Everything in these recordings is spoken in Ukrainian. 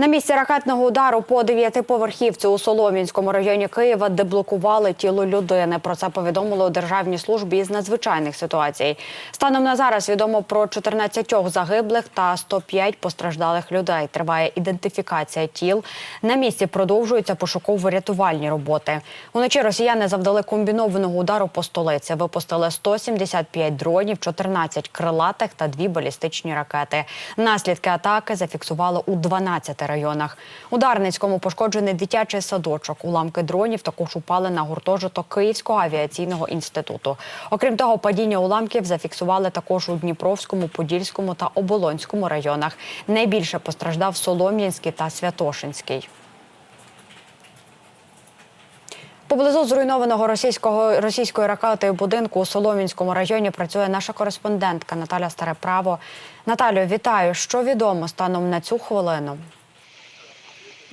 На місці ракетного удару по дев'ятиповерхівці у Солом'янському районі Києва деблокували тіло людини. Про це повідомили у державній службі із надзвичайних ситуацій. Станом на зараз відомо про 14 загиблих та 105 постраждалих людей. Триває ідентифікація тіл. На місці продовжуються пошуково-рятувальні роботи. Уночі росіяни завдали комбінованого удару по столиці. Випустили 175 дронів, 14 крилатих та дві балістичні ракети. Наслідки атаки зафіксували у 12 районах. У Дарницькому пошкоджений дитячий садочок. Уламки дронів також упали на гуртожиток Київського авіаційного інституту. Окрім того, падіння уламків зафіксували також у Дніпровському, Подільському та Оболонському районах. Найбільше постраждав Солом'янський та Святошинський. Поблизу зруйнованого російського російської ракетою будинку у Солом'янському районі працює наша кореспондентка Наталя Стареправо. Наталю, вітаю. Що відомо станом на цю хвилину?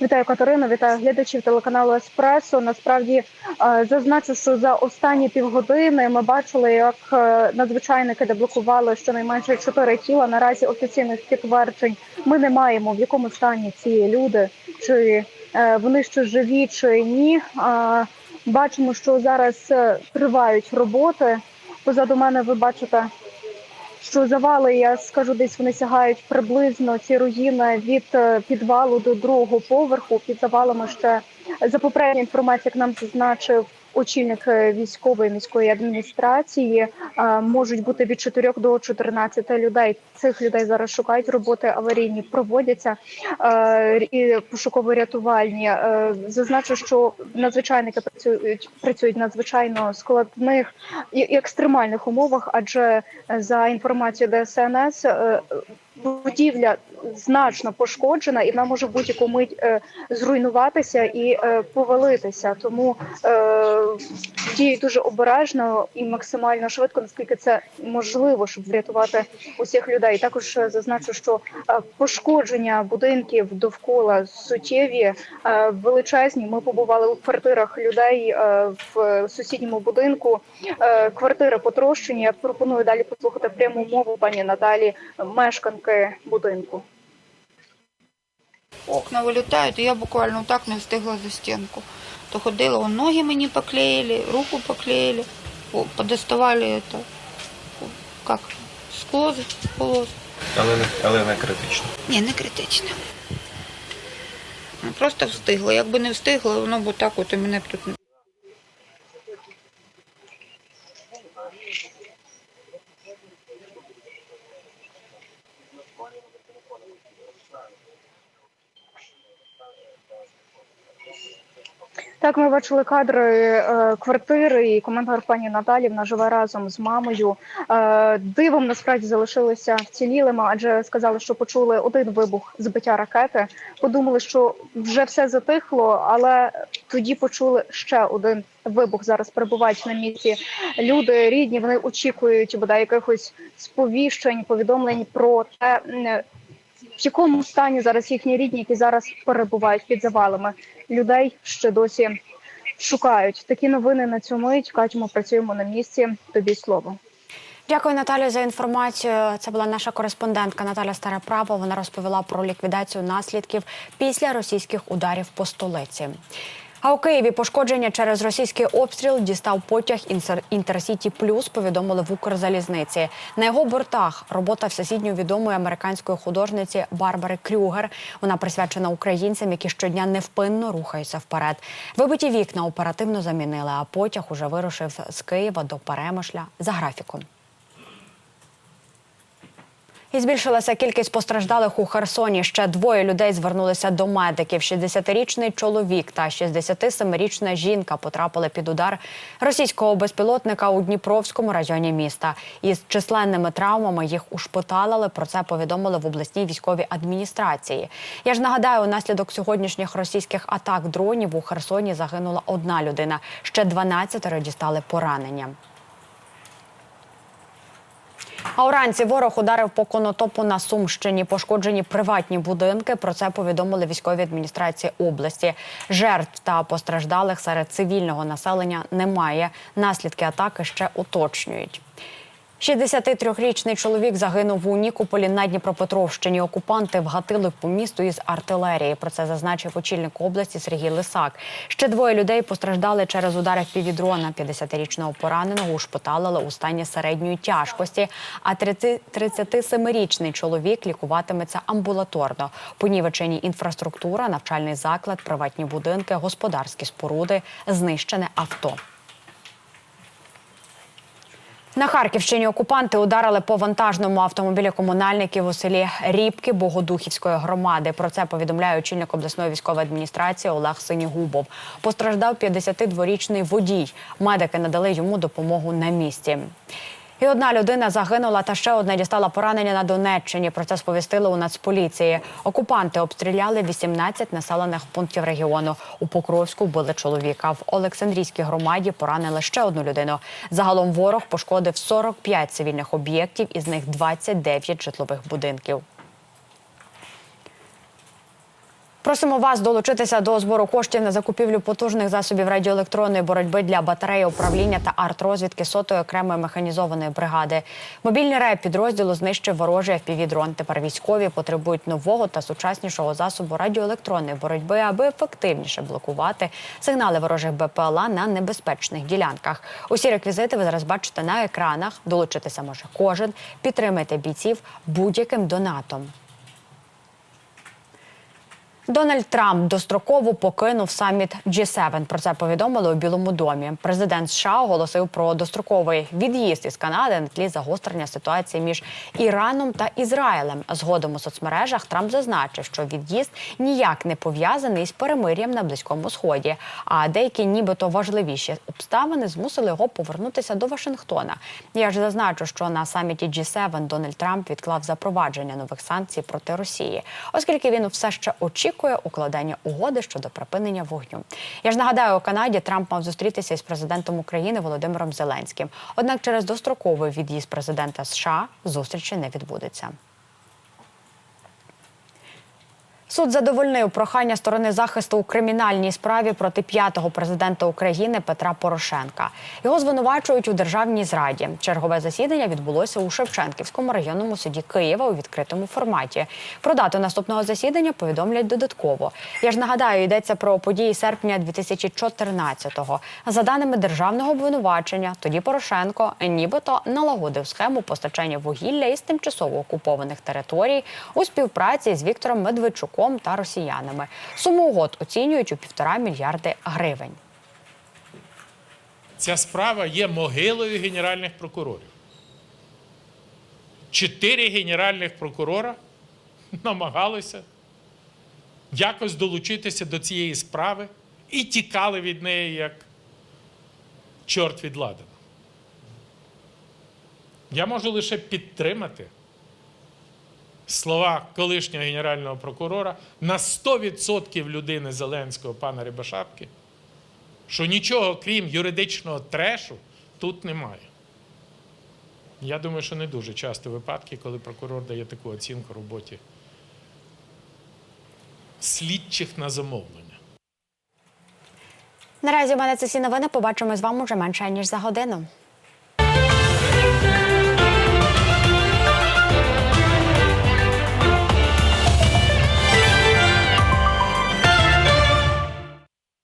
Вітаю Катерину, вітаю глядачів телеканалу Еспресо. Насправді е, зазначу, що за останні півгодини ми бачили, як е, надзвичайники деблокували щонайменше чотири тіла. Наразі офіційних підтверджень ми не маємо, в якому стані ці люди, чи е, вони ще живі, чи ні. Бачимо, що зараз тривають роботи. Позаду мене ви бачите що завали, я скажу, десь вони сягають приблизно ці руїни від е, підвалу до другого поверху. Під завалами ще за попередньою інформацією, як нам зазначив очільник е, військової міської адміністрації, е, можуть бути від 4 до 14 людей. Цих людей зараз шукають роботи аварійні, проводяться е, і пошуково-рятувальні. Зазначу, що надзвичайники працюють працюють надзвичайно складних і екстремальних умовах, адже за інформацією ДСНС. Будівля значно пошкоджена, і вона може будь-яку мить е, зруйнуватися і е, повалитися. Тому е, діють дуже обережно і максимально швидко, наскільки це можливо, щоб врятувати усіх людей. Також е, зазначу, що е, пошкодження будинків довкола суттєві, е, величезні. Ми побували у квартирах людей е, в сусідньому будинку. Е, Квартири потрощені. Я пропоную далі послухати пряму мову пані Наталі, мешканки будинку. Окна вилітають, і я буквально так не встигла за стінку. То ходила, ноги мені поклеїли, руку поклеїли, подоставали это, как, скло з полос. Але не, але не критично. Ні, не критично. Ну, Просто встигла. Якби не встигла, воно б так от і мене б тут Так, ми бачили кадри е, квартири, і коментар пані Наталі вона живе разом з мамою. Е, дивом насправді залишилися вцілілими, адже сказали, що почули один вибух збиття ракети. Подумали, що вже все затихло, але тоді почули ще один вибух. Зараз перебувають на місці люди рідні. Вони очікують бодай якихось сповіщень, повідомлень про те. В якому стані зараз їхні рідні, які зараз перебувають під завалами людей, ще досі шукають такі новини на цю мить. Катьмо працюємо на місці. Тобі слово. Дякую, Наталі, за інформацію. Це була наша кореспондентка Наталя Стареправо. Вона розповіла про ліквідацію наслідків після російських ударів по столиці. А у Києві пошкодження через російський обстріл дістав потяг «Інсер- Інтерсіті Плюс. Повідомили в Укрзалізниці. На його бортах робота всесвітньо відомої американської художниці Барбари Крюгер. Вона присвячена українцям, які щодня невпинно рухаються вперед. Вибиті вікна оперативно замінили, а потяг уже вирушив з Києва до Перемишля за графіком. І збільшилася кількість постраждалих у Херсоні. Ще двоє людей звернулися до медиків. 60-річний чоловік та 67-річна жінка потрапили під удар російського безпілотника у Дніпровському районі міста. Із численними травмами їх ушпиталили. Про це повідомили в обласній військовій адміністрації. Я ж нагадаю, унаслідок сьогоднішніх російських атак дронів у Херсоні загинула одна людина. Ще 12 дістали поранення. А уранці ворог ударив по конотопу на Сумщині. Пошкоджені приватні будинки. Про це повідомили військові адміністрації області. Жертв та постраждалих серед цивільного населення немає. Наслідки атаки ще уточнюють. 63-річний чоловік загинув у Нікополі на Дніпропетровщині. Окупанти вгатили по місту із артилерії. Про це зазначив очільник області Сергій Лисак. Ще двоє людей постраждали через удари півдрона. 50-річного пораненого ушпиталили у стані середньої тяжкості. А 30 37-річний чоловік лікуватиметься амбулаторно. Понівечені інфраструктура, навчальний заклад, приватні будинки, господарські споруди, знищене авто. На Харківщині окупанти ударили по вантажному автомобілі комунальників у селі Рібки Богодухівської громади. Про це повідомляє очільник обласної військової адміністрації Олег Синігубов. Постраждав 52-річний водій. Медики надали йому допомогу на місці. І одна людина загинула, та ще одна дістала поранення на Донеччині. Про це сповістили у Нацполіції. Окупанти обстріляли 18 населених пунктів регіону. У Покровську вбили чоловіка. В Олександрійській громаді поранили ще одну людину. Загалом ворог пошкодив 45 цивільних об'єктів, із них 29 житлових будинків. Просимо вас долучитися до збору коштів на закупівлю потужних засобів радіоелектронної боротьби для батареї управління та артрозвідки сотої окремої механізованої бригади. Мобільний реп підрозділу знищив ворожий FPV-дрон. Тепер військові потребують нового та сучаснішого засобу радіоелектронної боротьби, аби ефективніше блокувати сигнали ворожих БПЛА на небезпечних ділянках. Усі реквізити ви зараз бачите на екранах. Долучитися може кожен. Підтримайте бійців будь-яким донатом. Дональд Трамп достроково покинув саміт G7. Про це повідомили у Білому домі. Президент США оголосив про достроковий від'їзд із Канади на тлі загострення ситуації між Іраном та Ізраїлем. Згодом у соцмережах Трамп зазначив, що від'їзд ніяк не пов'язаний з перемир'ям на близькому сході. А деякі, нібито важливіші обставини, змусили його повернутися до Вашингтона. Я ж зазначу, що на саміті G7 Дональд Трамп відклав запровадження нових санкцій проти Росії, оскільки він все ще очікує укладання угоди щодо припинення вогню. Я ж нагадаю, у Канаді Трамп мав зустрітися із президентом України Володимиром Зеленським. Однак через достроковий від'їзд президента США зустрічі не відбудеться. Суд задовольнив прохання сторони захисту у кримінальній справі проти п'ятого президента України Петра Порошенка. Його звинувачують у державній зраді. Чергове засідання відбулося у Шевченківському районному суді Києва у відкритому форматі. Про дату наступного засідання повідомлять додатково. Я ж нагадаю, йдеться про події серпня 2014-го. За даними державного обвинувачення, тоді Порошенко нібито налагодив схему постачання вугілля із тимчасово окупованих територій у співпраці з Віктором Медведчуком та росіянами. Суму угод оцінюють у півтора мільярди гривень. Ця справа є могилою генеральних прокурорів. Чотири генеральних прокурора намагалися якось долучитися до цієї справи і тікали від неї як чорт від ладана. Я можу лише підтримати слова колишнього генерального прокурора на 100% людини Зеленського пана Рибашапки, що нічого крім юридичного трешу тут немає. Я думаю, що не дуже часто випадки, коли прокурор дає таку оцінку роботі слідчих на замовлення. Наразі в мене це всі новини. Побачимо з вами вже менше ніж за годину.